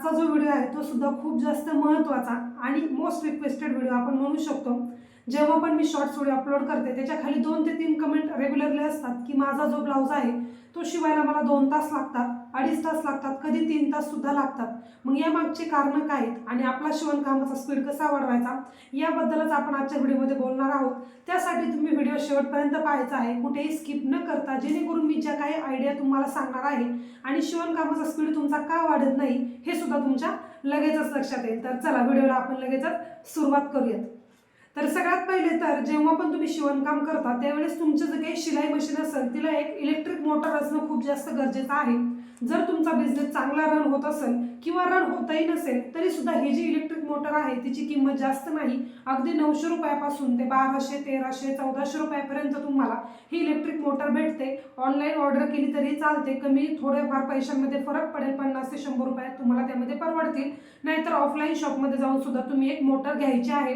आजचा जो व्हिडिओ आहे तो सुद्धा खूप जास्त महत्त्वाचा आणि मोस्ट रिक्वेस्टेड व्हिडिओ आपण म्हणू शकतो. जेव्हा पण मी शॉर्ट्स व्हिडिओ अपलोड करते त्याच्याखाली दोन ते तीन कमेंट रेग्युलरली असतात की माझा जो ब्लाऊज आहे तो शिवायला मला दोन तास लागतात अडीच तास लागतात कधी तीन तास सुद्धा लागतात. मग या मागची कारणं काय आहेत? आणि आपला शिवणकामाचा स्पीड कसा वाढवायचा? याबद्दलच आपण आजच्या व्हिडिओमध्ये बोलणार आहोत. त्यासाठी तुम्ही व्हिडिओ शेवटपर्यंत पाहायचा आहे. कुठेही स्किप न करता जेणेकरून मी ज्या काही आयडिया तुम्हाला सांगणार आहे आणि शिवणकामाचा स्पीड तुमचा का वाढत नाही हे सुद्धा तुमच्या लगेचच लक्षात येईल. तर चला व्हिडिओला आपण लगेचच सुरुवात करूयात. तर सगळ्यात पहिले तर जेव्हा पण तुम्ही शिवणकाम करता त्यावेळेस तुमचं जे काही शिलाई मशीन असेल तिला एक इलेक्ट्रिक मोटर असणं खूप जास्त गरजेचं आहे. जर तुमचा बिझनेस चांगला रन होत असेल किंवा रन होतही नसेल तरी सुद्धा ही जी इलेक्ट्रिक मोटर आहे तिची किंमत जास्त नाही. अगदी नऊशे रुपयापासून ते बाराशे तेराशे चौदाशे रुपयापर्यंत तुम्हाला ही इलेक्ट्रिक मोटर भेटते. ऑनलाईन ऑर्डर केली तरी चालते. कमी थोड्याफार पैशांमध्ये फरक पडेल. पन्नास ते शंभर रुपयात तुम्हाला त्यामध्ये परवडतील. नाहीतर ऑफलाईन शॉपमध्ये जाऊन सुद्धा तुम्ही एक मोटर घ्यायची आहे.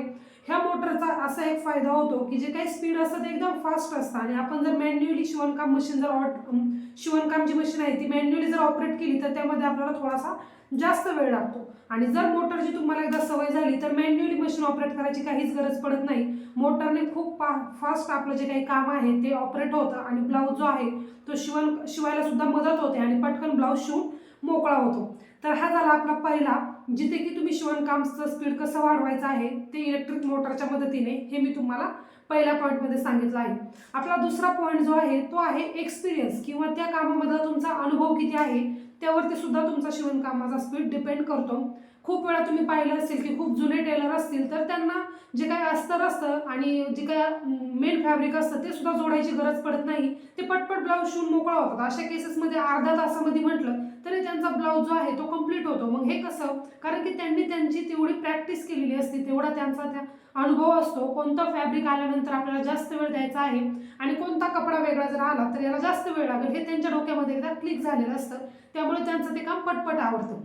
ह्या मोटरचा असा एक फायदा होतो की जे काही स्पीड असतं ते एकदम फास्ट असतं आणि आपण जर मॅन्युअली शिवणकाम मशीन जर ऑट शिवणकाम जी मशीन आहे ती मॅन्युअली जर ऑपरेट केली तर त्यामध्ये आपल्याला थोडासा जास्त वेळ लागतो. आणि जर मोटरची तुम्हाला एकदा सवय झाली तर मॅन्युअली मशीन ऑपरेट करायची काहीच गरज पडत नाही. मोटरने खूप पा फास्ट आपलं जे काही काम आहे ते ऑपरेट होतं. आणि ब्लाऊज जो आहे तो शिवण शिवायला सुद्धा मदत होते. आणि पटकन ब्लाऊज शिवून मोकळा होतो. तर हा झाला आपला पहिला जिथे की तुम्ही शिवणकामचं स्पीड कसं वाढवायचं आहे ते इलेक्ट्रिक मोटरच्या मदतीने हे मी तुम्हाला पहिल्या पॉईंटमध्ये सांगितलं आहे. आपला दुसरा पॉईंट जो आहे तो आहे एक्सपिरियन्स किंवा त्या कामामधला तुमचा अनुभव किती आहे त्यावरती सुद्धा तुमचा शिवणकामाचा स्पीड डिपेंड करतो. खूप वेळा तुम्ही पाहिलं असेल की खूप जुने टेलर असतील तर त्यांना जे काही अस्तर असतं आणि जे काय मेन फॅब्रिक असतं ते सुद्धा जोडायची गरज पडत नाही. ते पटपट ब्लाऊज शिवून मोकळा होतात. अशा केसेसमध्ये अर्धा तासामध्ये म्हटलं तरी त्यांचा ब्लाऊज जो आहे तो कंप्लीट होतो. मग हे कसं? कारण की त्यांनी त्यांची तेवढी प्रॅक्टिस केलेली असते. तेवढा त्यांचा त्या अनुभव असतो. कोणता फॅब्रिक आल्यानंतर आपल्याला जास्त वेळ द्यायचा आहे आणि कोणता कपडा वेगळा जर आला तर याला जास्त वेळ लागेल हे त्यांच्या डोक्यामध्ये एकदा क्लिक झालेलं असतं. त्यामुळे त्यांचं ते काम पटपट आवडतं.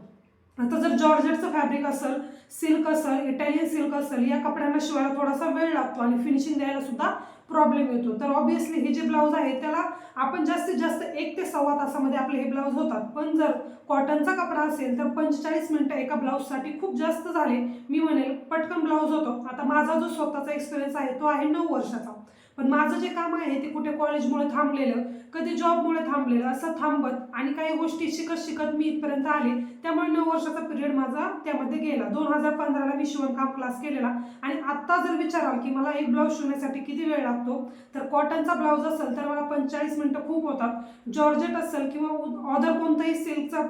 आता जर जॉर्जेटचं फॅब्रिक असेल सिल्क असेल इटालियन सिल्क असेल या कपड्यांना शिवायला थोडासा वेळ लागतो आणि फिनिशिंग द्यायला सुद्धा प्रॉब्लेम येतो. तर ऑब्विसली हे जे ब्लाऊज आहे त्याला आपण जास्तीत जास्त एक ते सव्वा तासामध्ये आपले हे ब्लाऊज होतात. पण जर कॉटनचा कपडा असेल तर पंचेचाळीस मिनटं एका ब्लाऊजसाठी खूप जास्त झाले. मी म्हणेल पटकन ब्लाऊज होतो. आता माझा जो स्वतःचा एक्सपिरियन्स आहे तो आहे नऊ वर्षाचा. पण माझं जे काम आहे ते कुठे कॉलेजमुळे थांबलेलं कधी जॉबमुळे थांबलेलं असं थांबत आणि काही गोष्टी शिकत शिकत मी इथपर्यंत आले. त्यामुळे नऊ वर्षाचा पिरियड माझा त्यामध्ये गेला. दोन हजार पंधराला मी शिवणकाम क्लास केलेला आणि आत्ता जर विचाराल की मला एक ब्लाऊज शिवण्यासाठी किती वेळ लागतो तर कॉटनचा ब्लाऊज असेल तर मला पंचेचाळीस मिनटं खूप होतात. जॉर्जेट असेल किंवा ऑदर कोणताही सिल्कचा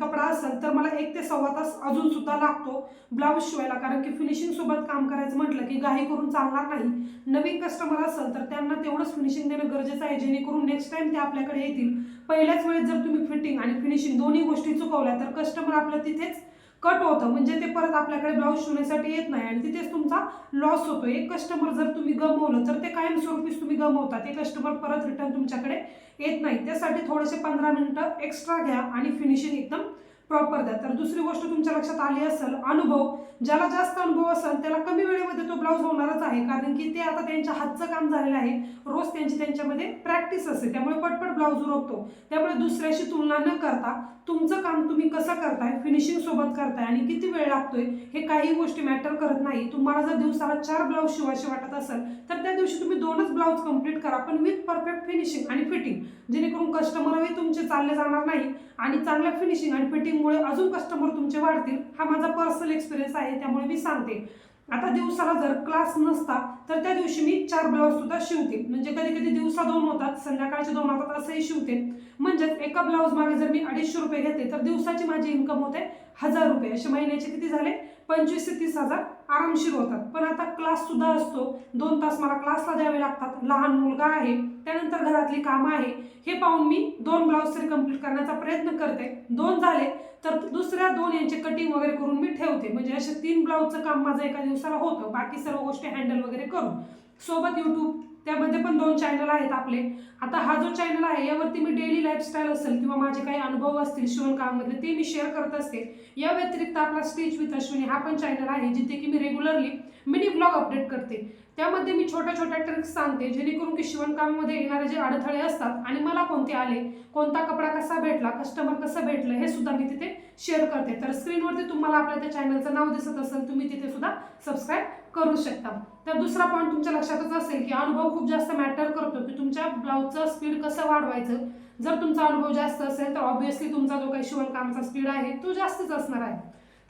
कपडा असेल तर मला एक ते सव्वा तास अजून सुद्धा लागतो ब्लाऊज शिवायला. कारण की फिनिशिंग सोबत काम करायचं म्हटलं की घाई करून चालणार नाही. नवीन कस्टमर असेल तर त्यांना तेवढंच फिनिशिंग देणं गरजेचं आहे जेणेकरून नेक्स्ट टाइम ते आपल्याकडे येतील. पहिल्याच वेळेस जर तुम्ही फिटिंग आणि फिनिशिंग दोन्ही गोष्टी चुकवल्या तर कस्टमर आपलं तिथेच कट होतं. म्हणजे ते परत आपल्याकडे ब्लाऊज शिवण्यासाठी येत नाही आणि तिथेच तुमचा लॉस होतो एक कस्टमर जर तुम्ही गमवलं तर ते कायमस्वरूपीच तुम्ही गमवता ते कस्टमर परत रिटर्न तुमच्याकडे येत नाही. त्यासाठी थोडेसे पंधरा मिनटं एक्स्ट्रा घ्या आणि फिनिशिंग एकदम प्रॉपर द्या. तर दुसरी गोष्ट तुमच्या लक्षात आली असेल अनुभव. ज्याला जास्त अनुभव असेल त्याला कमी वेळेमध्ये तो ब्लाऊज होणारच आहे. कारण की ते आता त्यांच्या हातचं काम झालेलं आहे. रोज त्यांची त्यांच्यामध्ये प्रॅक्टिस असते. त्यामुळे पटपट ब्लाऊज उरवतो त्यामुळे दुसऱ्याशी तुलना न करता तुमचं काम तुम्ही कसं करताय फिनिशिंग सोबत करताय आणि किती वेळ लागतोय हे काही गोष्टी मॅटर करत नाही. तुम्हाला जर दिवसाला चार ब्लाऊज शिवायचे वाटत असेल तर त्या दिवशी तुम्ही दोनच ब्लाऊज कंप्लीट करा. पण विथ परफेक्ट फिनिशिंग आणि फिटिंग जेणेकरून कस्टमरही तुमचे चालले जाणार नाही आणि चांगल्या फिनिशिंग आणि फिटिंग फिटिंगमुळे अजून कस्टमर तुमचे वाढतील. हा माझा पर्सनल एक्सपिरियन्स आहे त्यामुळे मी सांगते. आता दिवसाला जर क्लास नसता तर त्या दिवशी मी चार ब्लाऊज सुद्धा शिवते. म्हणजे कधी कधी दिवसा दोन होतात संध्याकाळचे दोन होतात असंही शिवते. म्हणजेच एका ब्लाऊज मागे जर मी अडीचशे रुपये घेते तर दिवसाची माझी इन्कम होते हजार रुपये. असे महिन्याचे किती झाले? पंचवीस ते तीस हजार. आरामशीर होतात. पण आता क्लास सुद्धा असतो. दोन तास मला क्लासला द्यावे लागतात. लहान मुलगा आहे त्यानंतर घरातली कामं आहे. हे पाहून मी दोन ब्लाऊज तरी कंप्लीट करण्याचा प्रयत्न करते. दोन झाले तर दुसऱ्या दोन यांचे कटिंग वगैरे करून मी ठेवते. म्हणजे असे तीन ब्लाऊजचं काम माझं एका दिवसाला होतं. बाकी सर्व गोष्टी हँडल वगैरे करून. सोबत यूट्यूब त्यामध्ये पण दोन चॅनल आहेत आपले. आता हा जो चॅनल आहे यावरती मी डेली लाईफस्टाईल असेल किंवा माझे काही अनुभव असतील शिवणकामामधले ते मी शेअर करत असते. या व्यतिरिक्त आपला स्टिच विथ अश्विनी हा पण चॅनल आहे जिथे की मी रेग्युलरली मिनी ब्लॉग अपडेट करते. त्यामध्ये मी छोट्या छोट्या ट्रिक्स सांगते जेणेकरून की शिवणकामामध्ये येणारे जे अडथळे असतात आणि मला कोणते आले कोणता कपडा कसा भेटला कस्टमर कसं भेटलं हे सुद्धा मी तिथे शेअर करते. तर स्क्रीनवरती तुम्हाला आपल्या त्या चॅनलचं नाव दिसत असेल तुम्ही तिथे सुद्धा सबस्क्राईब करू शकता. तर दुसरा पॉईंट तुमच्या लक्षातच असेल की अनुभव खूप जास्त मॅटर करतो की तुमच्या ब्लाऊजचं स्पीड कसं वाढवायचं. जर तुमचा अनुभव जास्त असेल तर ऑब्व्हियसली तुमचा जो काही शिवणकामाचा स्पीड आहे तो जास्तच असणार आहे.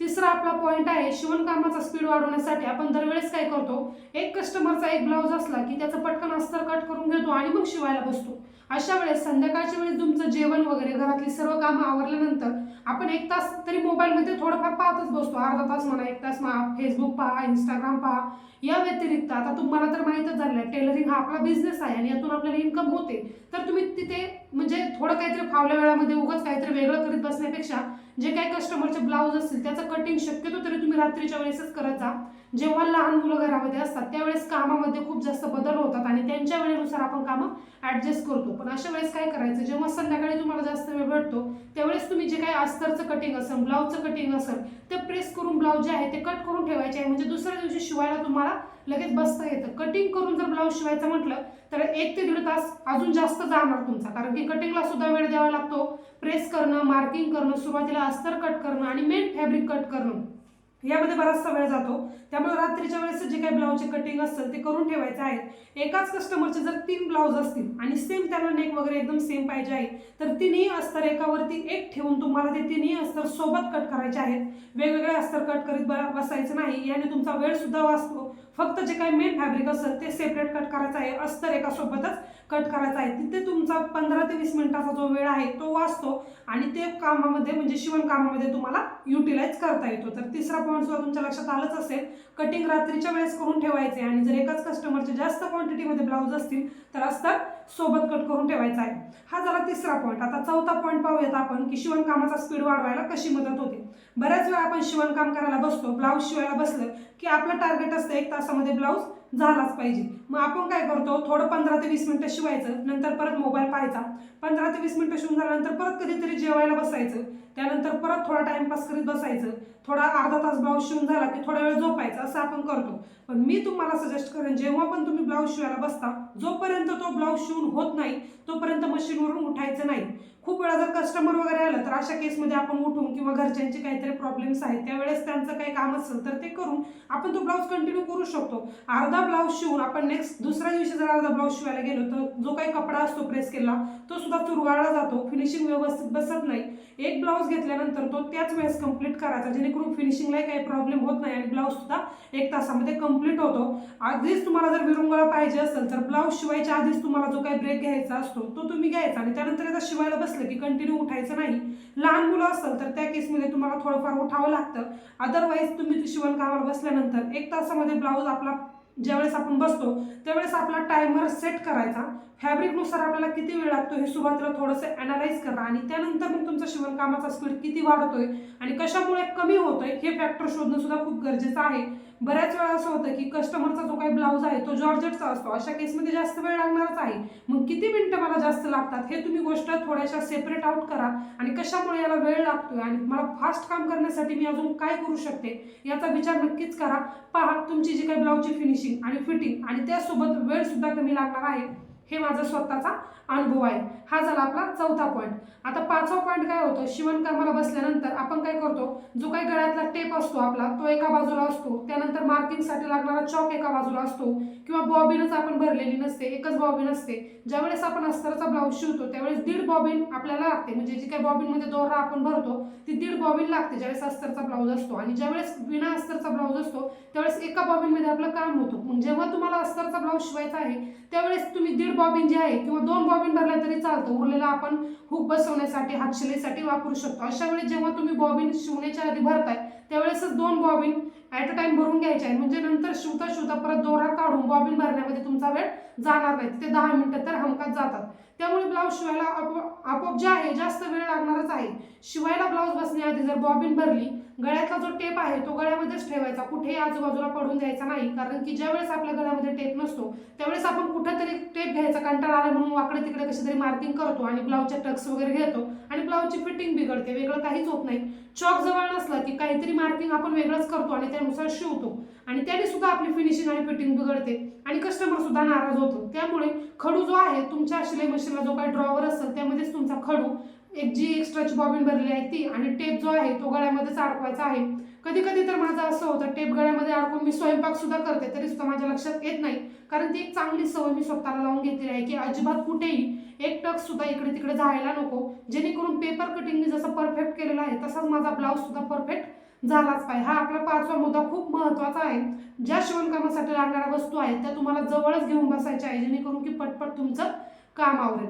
तिसरा आपला पॉईंट आहे शिवणकामाचा स्पीड वाढवण्यासाठी आपण दरवेळेस काय करतो एक कस्टमरचा एक ब्लाऊज असला की त्याचं पटकन अस्तर कट करून घेतो आणि मग शिवायला बसतो. अशा वेळेस संध्याकाळच्या वेळेस तुमचं जेवण वगैरे घरातली सर्व कामं आवरल्यानंतर आपण एक तास तरी मोबाईलमध्ये थोडंफार पाहतच बसतो. अर्धा तास म्हणा एक तास म्हणा फेसबुक पहा इंस्टाग्राम पहा. या व्यतिरिक्त आता तुम्हाला तर माहीतच झालं आहे टेलरिंग हा आपला बिझनेस आहे आणि यातून आपल्याला इन्कम होते. तर तुम्ही तिथे म्हणजे थोडं काहीतरी फावल्या वेळामध्ये उगाच काहीतरी वेगळं करीत बसण्यापेक्षा जे काही कस्टमरचे ब्लाऊज असतील त्याचं कटिंग शक्यतो तरी तुम्ही रात्रीच्या वेळेसच करत जा. जेव्हा लहान मुलं घरामध्ये असतात त्यावेळेस कामामध्ये खूप जास्त बदल होतात आणि त्यांच्या वेळेनुसार आपण कामं ॲडजस्ट करतो. पण अशा वेळेस काय करायचं जेव्हा संध्याकाळी तुम्हाला जास्त वेळ भेटतो त्यावेळेस तुम्ही जे काही अस्तरचं कटिंग असेल ब्लाऊजचं कटिंग असेल ते प्रेस करून ब्लाऊज जे आहे ते कट करून ठेवायचे आहे. म्हणजे दुसऱ्या दिवशी शिवायला तुम्हाला लगेच बसता येतं. कटिंग करून जर ब्लाऊज शिवायचं म्हटलं तर एक ते दीड तास अजून जास्त जाणार तुमचा. कारण की कटिंगला सुद्धा वेळ द्यावा लागतो. प्रेस करणं मार्किंग करणं सुरुवातीला अस्तर कट करणं आणि मेन फॅब्रिक कट करणं. यामध्ये बराचसा वेळ जातो. त्यामुळे रात्रीच्या वेळेस जे काही ब्लाऊजचे कटिंग असतं ते करून ठेवायचे आहे. एकाच कस्टमरचे जर तीन ब्लाऊज असतील आणि सेम त्याला नेक वगैरे एकदम सेम पाहिजे आहे तर तिन्ही अस्तर एकावरती एक ठेवून तुम्हाला ते तिन्ही अस्तर सोबत कट करायचे आहेत. वेगवेगळे अस्तर कट करीत बसायचं नाही. याने तुमचा वेळ सुद्धा वाचतो. फक्त जे काही मेन फॅब्रिक असेल ते सेपरेट कट करायचं आहे. अस्तर एका सोबतच कट करायचं आहे. तिथे तुमचा पंधरा ते वीस मिनिटाचा जो वेळ आहे तो वाचतो आणि ते कामामध्ये म्हणजे शिवणकामामध्ये तुम्हाला युटिलाइज करता येतो. तर तिसरा पॉईंट सुद्धा तुमच्या लक्षात आलंच असेल कटिंग रात्रीच्या वेळेस करून ठेवायचे आणि जर एकाच कस्टमरचे जास्त क्वांटिटीमध्ये ब्लाऊज असतील तर अस्तर सोबत कट करून ठेवायचा आहे. हा झाला तिसरा पॉईंट आता चौथा पॉईंट पाहूयात आपण की शिवणकामाचा स्पीड वाढवायला कशी मदत होते. बऱ्याच वेळा आपण शिवणकाम करायला बसतो ब्लाऊज शिवायला बसलं की आपलं टार्गेट असतं एक तासामध्ये ब्लाऊज झालाच पाहिजे. मग आपण काय करतो? थोडं पंधरा ते वीस मिनटं शिवायचं नंतर परत मोबाईल पाहायचा. पंधरा ते वीस मिनटं शिवून झाल्यानंतर परत कधीतरी जेवायला बसायचं. त्यानंतर परत थोडा टाइमपास करीत बसायचं. थोडा अर्धा तास ब्लाऊज शिवून झाला की थोडा वेळ झोपायचा असं आपण करतो. पण मी तुम्हाला सजेस्ट करेन जेव्हा पण तुम्ही ब्लाऊज शिवायला बसता जोपर्यंत तो ब्लाऊज शिवून होत नाही तोपर्यंत मशीनवरून उठायचं नाही. खूप वेळा जर कस्टमर वगैरे आलं तर अशा केसमध्ये आपण उठून किंवा घरच्यांचे काहीतरी प्रॉब्लेम्स आहेत त्यावेळेस त्यांचं काही काम असेल तर ते करून आपण तो ब्लाऊज कंटिन्यू करू शकतो. अर्धा ब्लाऊज शिवून आपण नेक्स्ट दुसऱ्या दिवशी जर अर्धा ब्लाऊज शिवायला गेलो तर जो काही कपडा असतो प्रेस केला तो सुद्धा चुरगाळला जातो फिनिशिंग व्यवस्थित बसत नाही. एक ब्लाऊज घेतल्यानंतर तो त्याच वेळेस कंप्लीट करायचा जेणेकरून फिनिशिंगलाही काही प्रॉब्लेम होत नाही आणि ब्लाऊज सुद्धा एक तासामध्ये कंप्लीट होतो. आधीच तुम्हाला जर विरंगुळा पाहिजे असेल तर ब्लाऊज शिवायच्या आधीच तुम्हाला जो काही ब्रेक घ्यायचा असतो तो तुम्ही घ्यायचा आणि त्यानंतर एकदा शिवायला बसलं की कंटिन्यू उठायचं नाही. लहान मुलं असेल तर त्या केसमध्ये तुम्हाला थोडंफार उठावं लागतं. अदरवाईज तुम्ही शिवणकामाला बसल्यानंतर एक तासामध्ये ब्लाऊज आपला ज्यावेळेस आपण बसतो त्यावेळेस आपला टायमर सेट करायचा. फॅब्रिकनुसार आपल्याला किती वेळ लागतो हे सुरुवातीला थोडंसं अनालाइज करा आणि त्यानंतर मग तुमचा शिवणकामाचा स्पीड किती वाढतोय आणि कशामुळे कमी होतोय हे फॅक्टर शोधणं सुद्धा खूप गरजेचं आहे. बऱ्याच वेळा असं होतं की कस्टमरचा जो काही ब्लाऊज आहे तो जॉर्जेटचा असतो. अशा केसमध्ये जास्त वेळ लागणारच आहे. मग किती मिनटं मला जास्त लागतात? हे तुम्ही गोष्ट थोड्याशा सेपरेट आउट करा आणि कशामुळे याला वेळ लागतोय आणि मला फास्ट काम करण्यासाठी मी अजून काय करू शकते याचा विचार नक्कीच करा. पहा तुमची जी काही ब्लाऊजची फिनिशिंग आणि फिटिंग आणि त्यासोबत वेळ सुद्धा कमी लागणार आहे. हे माझा स्वतःचा अनुभव आहे. हा झाला आपला चौथा पॉईंट आता पाचवा पॉईंट काय होतं? शिवणकामाला बसल्यानंतर आपण काय करतो? जो काही गळ्यातला टेप असतो आपला तो एका बाजूला असतो. त्यानंतर मार्किंगसाठी लागणारा चॉक एका बाजूला असतो. किंवा बॉबिनच आपण भरलेली नसते एकच बॉबिन असते. ज्यावेळेस आपण अस्तराचा ब्लाऊज शिवतो त्यावेळेस दीड बॉबिन आपल्याला लागते. म्हणजे जी काही बॉबिनमध्ये दोरा आपण भरतो ती दीड बॉबिन लागते ज्यावेळेस अस्तरचा ब्लाऊज असतो. आणि ज्यावेळेस विना अस्तरचा ब्लाऊज असतो त्यावेळेस एका बॉबिनमध्ये आपलं काम होतं. जेव्हा तुम्हाला अस्तरचा ब्लाऊज शिवायचा आहे त्यावेळेस तुम्ही दीड बॉबिन जे आहे किंवा दोन बॉबिन भरल्या तरी चालतं. उरलेला आपण हुक बसवण्यासाठी हातशिलेसाठी वापरू शकतो. अशा वेळी जेव्हा तुम्ही बॉबिन शिवण्याच्या आधी भरताय त्यावेळेसच दोन बॉबिन ॲट अ टाइम भरून घ्यायचे आहे म्हणजे नंतर शिवता शिवता परत दोरा काढून बॉबिन भरण्यामध्ये तुमचा वेळ जाणार नाही. ते दहा मिनटं तर हमखात जातात. त्यामुळे ब्लाऊज शिवायला आपोआप आपोआप जे आहे जास्त वेळ लागणारच आहे. शिवायला ब्लाऊज बसण्याआधी जर बॉबिन भरली गळ्यातला जो टेप आहे तो गळ्यामध्येच ठेवायचा. कुठेही आजूबाजूला पडून द्यायचा नाही. कारण की ज्यावेळेस आपल्या गळ्यामध्ये टेप नसतो त्यावेळेस आपण कुठेतरी टेप घ्यायचा कंटाळा आला म्हणून वाकडे तिकडे कशी तरी मार्किंग करतो आणि ब्लाऊजच्या टक्स वगैरे घेतो आणि ब्लाऊजची फिटिंग बिघडते. वेगळं काहीच होत नाही. चॉक जवळ नसला की काहीतरी मार्किंग आपण वेगळंच करतो आणि त्यानुसार शिवतो. आणि त्याने सुद्धा आपली फिनिशिंग आणि फिटिंग बिघडते. आणि कस्टमर सुद्धा नाराज होतो. त्यामुळे खडू जो आहे तुमच्या शिलाई मशीनला जो काही ड्रॉवर असेल त्यामध्येच तुमचा खडू एक जी एक्स्ट्राची बॉबिन भरली आहे ती आणि टेप जो आहे तो गळ्यामध्येच अडकवायचा आहे. कधी कधी तर माझं असं होतं टेप गळ्यामध्ये अडकून मी स्वयंपाक सुद्धा करते तरी सुद्धा माझ्या लक्षात येत नाही. कारण ती एक चांगली सवय मी स्वतःला लावून घेतलेली आहे की अजिबात कुठेही एक टक सुद्धा इकडे तिकडे जायला नको. जेणेकरून पेपर कटिंग मी जसं परफेक्ट केलेला आहे तसाच माझा ब्लाऊज सुद्धा परफेक्ट झालाच पाहिजे. हा आपला पाचवा मुद्दा खूप महत्त्वाचा आहे. ज्या शिवणकामासाठी लागणाऱ्या वस्तू आहेत त्या तुम्हाला जवळच घेऊन बसायच्या आहे जेणेकरून की पटपट तुमचं काम आवरेल.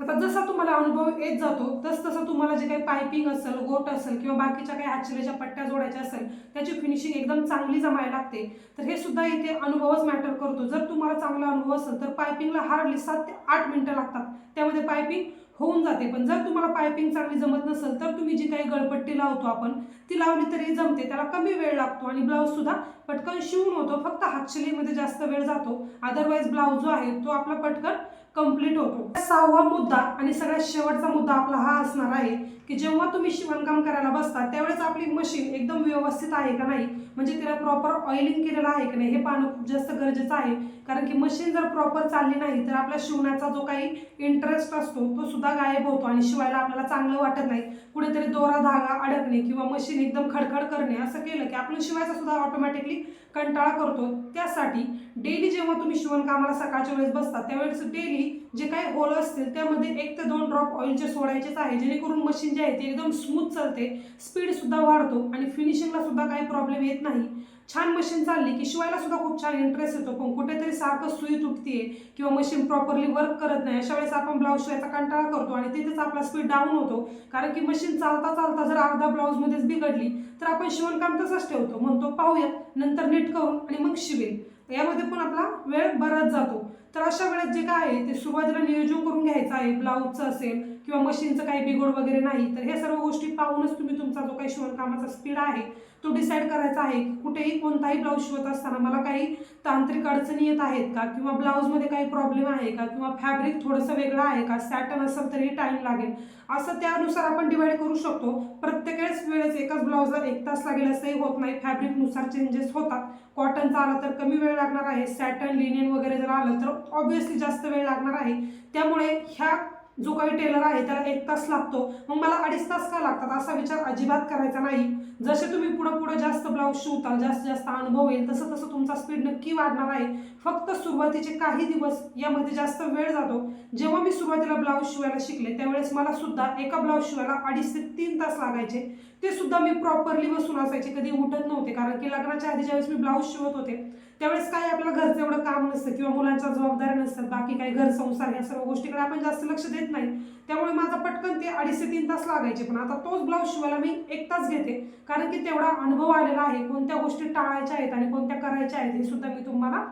आता जसा तुम्हाला अनुभव येत जातो तस तसं तुम्हाला जे काही पायपिंग असेल गोट असेल किंवा बाकीच्या काही हातशिलेच्या पट्ट्या जोडायच्या असेल त्याची फिनिशिंग एकदम चांगली जमायला लागते. तर हे सुद्धा इथे अनुभवच मॅटर करतो. जर तुम्हाला चांगला अनुभव असेल तर पायपिंगला हार्डली सात ते आठ मिनटं लागतात. त्यामध्ये पायपिंग होऊन जाते. पण जर तुम्हाला पायपिंग चांगली जमत नसेल तर तुम्ही जी काही गळपट्टी लावतो आपण ती लावली तरी जमते. त्याला कमी वेळ लागतो आणि ब्लाऊजसुद्धा पटकन शिवून होतो. फक्त हातशिलेमध्ये जास्त वेळ जातो. अदरवाईज ब्लाऊज जो आहे तो आपला पटकन कंप्लीट होतो. सहावा मुद्दा आणि सगळ्यात शेवटचा मुद्दा आपला हा असणार आहे की जेव्हा तुम्ही शिवणकाम करायला बसता त्यावेळेस आपली मशीन एकदम व्यवस्थित आहे का नाही? म्हणजे तिला प्रॉपर ऑइलिंग केलेलं आहे की नाही हे पाहणं खूप जास्त गरजेचं आहे. कारण की मशीन जर प्रॉपर चालली नाही तर आपल्या शिवण्याचा जो काही इंटरेस्ट असतो तो सुद्धा गायब होतो आणि शिवायला आपल्याला चांगलं वाटत नाही. कुठेतरी दोरा धागा अडकणे किंवा मशीन एकदम खडखड करणे असं केलं की आपलं शिवायचा सुद्धा ऑटोमॅटिकली कंटाळा करतो. त्यासाठी डेली जेव्हा तुम्ही शिवणकामाला सकाळच्या वेळेस बसता त्यावेळेस डेली जे काही होल असतील त्यामध्ये एक ते दोन ड्रॉप ऑइलचे सोडायचेच आहे जेणेकरून मशीन जे आहे ते एकदम स्मूथ चालते स्पीड सुद्धा वाढतो आणि फिनिशिंगला सुद्धा काही प्रॉब्लेम येत नाही. छान मशीन चालली की शिवायला सुद्धा खूप छान इंटरेस्ट येतो पण कुठेतरी सारखं सुई तुटतीये किंवा मशीन प्रॉपरली वर्क करत नाही अशा वेळेस आपण ब्लाऊज शिवायचा कंटाळा करतो आणि तिथेच आपला स्पीड डाऊन होतो. कारण की मशीन चालता चालता जर अर्धा ब्लाऊजमध्येच बिघडली तर आपण शिवणकाम तसंच ठेवतो. म्हणतो पाहूयात नंतर नीट करून आणि मग शिवेल यामध्ये पण आपला वेळ बराच जातो. तर अशा वेळेस जे काय आहे ते सुरुवातीला नियोजन करून घ्यायचं आहे ब्लाऊजचं असेल किंवा मशीनचं काही बिघोड वगैरे नाही तर हे सर्व गोष्टी पाहूनच तुम्ही तुमचा जो काही शिवणकामाचा स्पीड आहे तो डिसाईड करायचा आहे. कुठेही कोणताही ब्लाऊज शिवत असताना मला काही तांत्रिक अडचणी येत आहेत का? किंवा ब्लाऊजमध्ये काही प्रॉब्लेम आहे का? किंवा फॅब्रिक थोडंसं वेगळं आहे का? सॅटन असेल तरी टाईम लागेल. असं त्यानुसार आपण डिवाइड करू शकतो. प्रत्येक वेळेस वेळेस एकाच ब्लाऊजला एक तास लागेल असंही होत नाही. फॅब्रिकनुसार चेंजेस होतात. कॉटनचा आला तर कमी वेळ लागणार आहे. सॅटन लिनियन वगैरे जर आलं तर ऑब्वियसली जास्त वेळ लागणार आहे. त्यामुळे ह्या जो काही टेलर आहे त्याला एक तास लागतो. मग मला अडीच तास का लागतात? असा विचार अजिबात करायचा नाही. जसे तुम्ही पुढं पुढं जास्त ब्लाऊज शिवताल जास्त जास्त अनुभव येईल तसं तसं तुमचा स्पीड नक्की वाढणार आहे. फक्त सुरुवातीचे काही दिवस यामध्ये जास्त वेळ जातो. जेव्हा मी सुरुवातीला ब्लाऊज शिवायला शिकले त्यावेळेस मला सुद्धा एका ब्लाऊज शिवायला अडीच ते तीन तास लागायचे. ते सुद्धा मी प्रॉपरली बसून असायचे. कधी उठत नव्हते कारण की लग्नाच्या आधी ज्यावेळेस मी ब्लाऊज शिवत होते त्यावेळेस काही आपल्याला घरचं एवढं काम नसतं किंवा मुलांच्या जबाबदाऱ्या नसतात बाकी काही घर संसार या सर्व गोष्टीकडे आपण जास्त लक्ष देत नाही. त्यामुळे माझा पटकन ते अडीच ते तीन तास लागायचे पण आता तोच ब्लाऊज शिवायला मी एक तास घेते कारण की तेवढा अनुभव आलेला आहे कोणत्या गोष्टी टाळायच्या आहेत आणि कोणत्या करायच्या आहेत हे सुद्धा मी तुम्हाला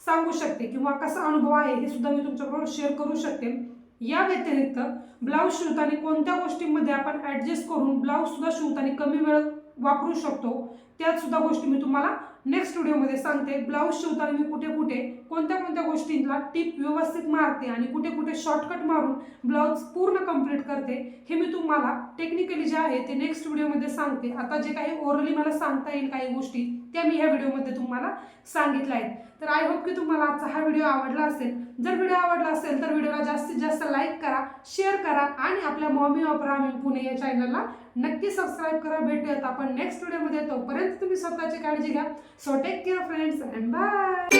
सांगू शकते किंवा कसा अनुभव आहे हे सुद्धा मी तुमच्याबरोबर शेअर करू शकते. या व्यतिरिक्त ब्लाऊज शिवताना कोणत्या गोष्टींमध्ये आपण ॲडजस्ट करून ब्लाऊज सुद्धा शिवताना कमी वेळ वापरू शकतो त्यात सुद्धा गोष्टी मी तुम्हाला नेक्स्ट व्हिडिओमध्ये सांगते ब्लाऊज शिवताना मी कुठे कुठे कोणत्या कोणत्या गोष्टींना टिप व्यवस्थित मारते आणि कुठे कुठे शॉर्टकट मारून ब्लाऊज पूर्ण कंप्लीट करते हे मी तुम्हाला टेक्निकली जे आहे ते नेक्स्ट व्हिडिओमध्ये सांगते. आता जे काही ओरली मला सांगता येईल काही गोष्टी त्या मी ह्या व्हिडिओमध्ये तुम्हाला सांगितल्या आहेत. तर आय होप की तुम्हाला आजचा हा व्हिडिओ आवडला असेल. जर व्हिडिओ आवडला असेल तर व्हिडिओला जास्तीत जास्त लाईक करा शेअर करा आणि आपल्या मॉमी ऑफ रामी पुणे या चॅनलला नक्की सबस्क्राईब करा. भेटूयात आपण नेक्स्ट व्हिडिओमध्ये तोपर्यंत तुम्ही स्वतःची काळजी घ्या. So take care friends and bye